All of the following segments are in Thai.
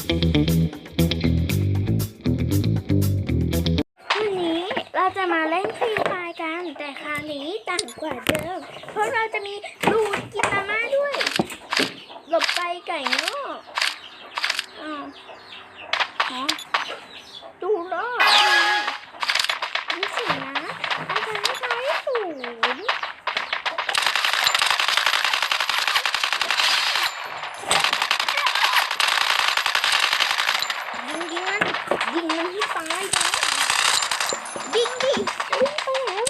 วันนี้เราจะมาเล่นฟรีไฟร์กัน แต่คราวนี้ต่างกว่าเดิม เพราะเราจะมีลูดกินมาม่าด้วย หลบไปไก่โง่อ้าวฮะดูรอดนี่สินะอาจารย์ใช้ศูนย์ยิงยิงมันยิงมันให้ตายนะยิงดิยิงไปแล้ว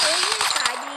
เอ้ยตายดี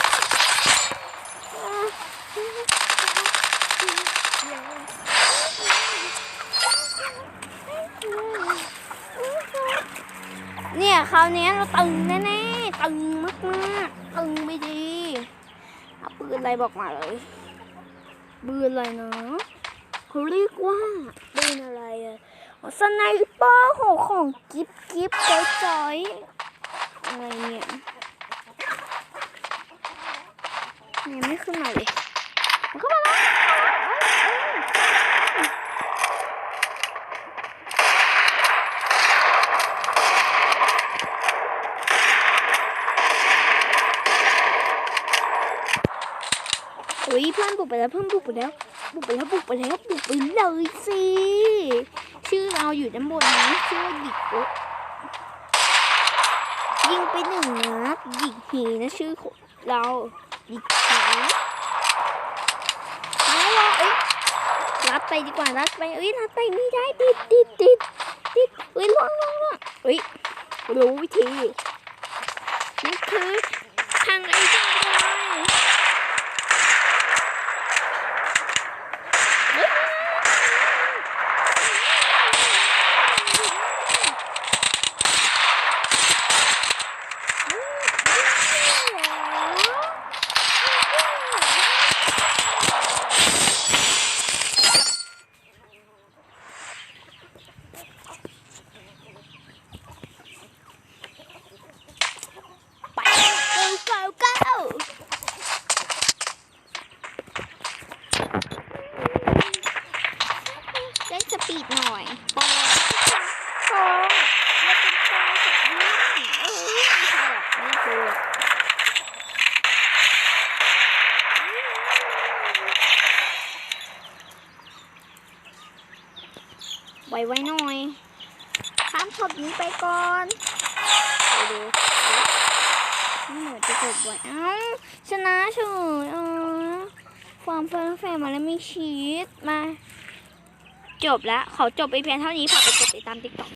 เนี่ยคราวนี้เราตึงแน่ๆตึงมากๆตึงไม่ดีเอาปืนอะไรบอกมาเลยปืนอะไรเนาะเขาเรียกว่าปืนอะไรอะสไนเปอร์หกของกิฟกิฟจอยจอยอะไรเนี่ยยังไม่ขึ้นมาเลยมันเข้ามาแล้วเอ้ยเอุ้ยเพื่อนบุกไปแล้วเพื่อนบุกไปแล้ว บุกไปแล้วบุกไปแล้วบุกไปเลยสิชื่อเราอยู่ด้านบนนี้ชื่อว่าหยิกโอยิงไปหนึ่งนัดหยิกหีนะชื่อเราหยิกหีแล้วเราเอ้ยรัดไปดีกว่ารัดไปเอ้ยรัดไปไม่ได้ติดติดติดติดเอ้ยล่วงล่วงล่วงเอ้ยรู้วิธีนี่คือทางไอ้เจ้าเลยเฮ้ย ไป go go go ปี๊ดหน่อยปอปออย่าเป็นปอแบบนี้เออไม่ใช่หรอกไม่กลัวไว้ไว้หน่อยข้ามช็อตนี้ไปก่อนไปดูนี่เหมือนจะจบไว้เอ้าชนะเฉยเออความเฟิร์นแฟนมาแล้วไม่ชีตมา จบแล้ว ขอจบไปเพียงเท่านี้ ฝากไปกดติดตามติ๊กต็อก